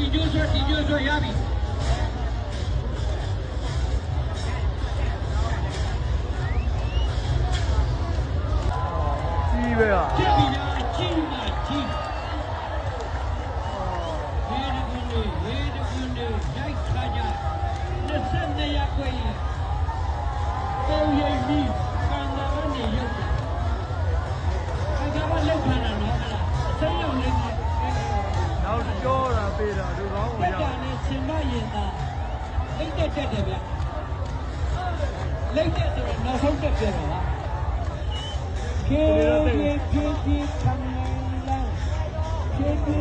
တီကျိုးဆွဲတီကျိုးဆွဲရ ပေးတာလူကောင်းကိုတက်ရတာနဲ့ရှင်မရင်သာလိတ်တက်တက်တယ်ဗျလိတ်တက်ဆိုတော့နောက်ဆုံးတက်ပြန်ပါခေခေခေခေခမလာခေခေ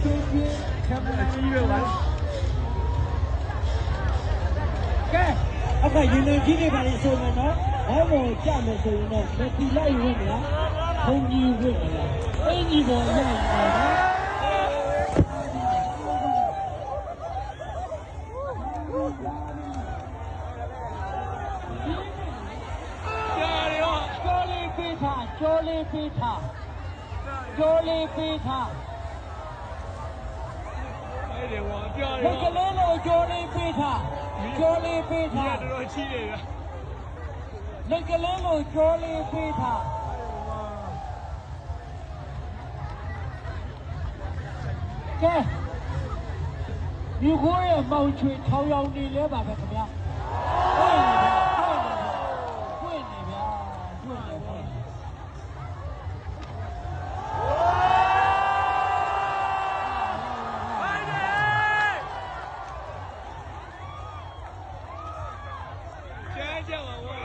ခေခေခမအလာကြီးပဲပါကဲအခါရင်လုံးကြီးနေပါလေဆိုမယ်နော်ဘာမို့ကြမယ်ဆိုရင်တော့မတီလိုက်ဝင်မလားဘုံကြီးဝင်မလားအင်းကြီးပေါ်ရရင်တော့ ကြားရော ကျော်လေးပေးထား ကျော်လေးပေးထားကျော်လေးပေးထားအဲ့ဒီဝါကြားလရောက်ကလေးလို့ကျော်လေးပေးထားကျော်လေးပေးဒီထားကတော်တော်ကြီးတယ်ဗျလက်ကလေးလို့ကျော်လေးပေးထားကဲဒီခိုးရဲ့မောင်ချွေထောင်ရောင်နေလဲပါပဲခင်ဗျာဟုတ်နေဗျာဟုတ်နေဗျာဟုတ်နေဗျာ ကျန်းကြပါဝါ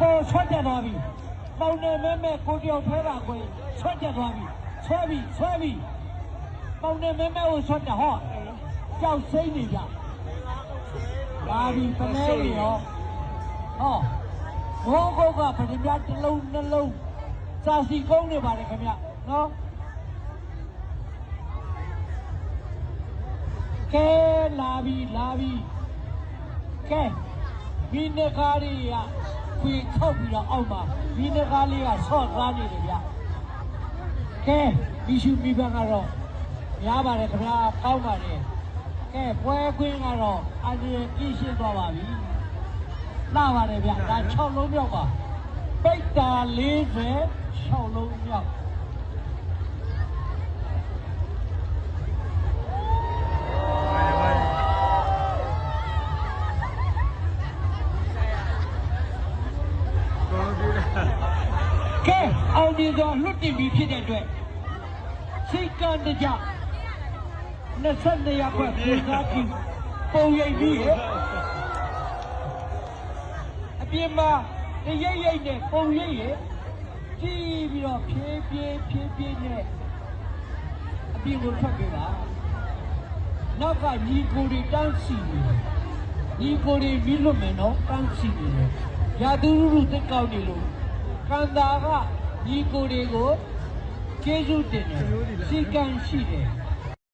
ကဲပေါ်ဆွတ်တက်သွားပြီ။ပေါင်နေမဲမဲကိုကြောင်ထဲပါခွေဆွတ်တက်သွားပြီ။ဆွဲပြီဆွဲပြီ။ပေါင်နေမဲမဲကိုဆွတ်တယ်ဟော။ကြောက်စိမ့်နေကြ။လာပြီပမဲတွေရော။ဟော။ဘောကုတ်ကပထမတစ်လုံးနှလုံးစာစီကုန်းနေပါတယ်ခင်ဗျ။နော်။ကဲလာပြီလာပြီ။ကဲမိနကားလေးက ခွေထောက်ပြီးတော့အောက်မှာမိနကားလေးကဆော့ကားနေတယ်ဗျကဲမိရှုမိဘကတော့များပါတယ်ခင်ဗျာကောင်းပါတယ်ကဲပွဲခွင်းကတော့အန်ဒီပြည့်ရှင်းသွားပါပြီလာပါတယ်ဗျဒါ6လုံးမြောက်ပါပိတ်တာ40 6လုံးမြောက် အောင်ဒီတော့လွတ်တင်ပြီးဖြစ်တဲ့အတွက်စိတ်ကံတကြ22ရက်ခွဲပြေစားပြီးပုံရိပ်ပြီးရဲ့အပြင်မှာတရိပ်ရိပ်နဲ့ပုံရိပ်ရကြည့်ပြီးတော့ဖြည်းဖြည်းဖြည်းဖြည်းနဲ့အပြင်ကိုထွက်ပြေးတာနောက်ကညီကိုတွေတန်းစီနေတယ်ညီကိုတွေပြီးလွတ်မယ်နော်တန်းစီနေတယ်ရာသူလူလူတက်ကောက်နေလို့ကန္တာက ညီကိုတွေကိုကျေးဇူးတင်တယ်စီကံရှိတယ်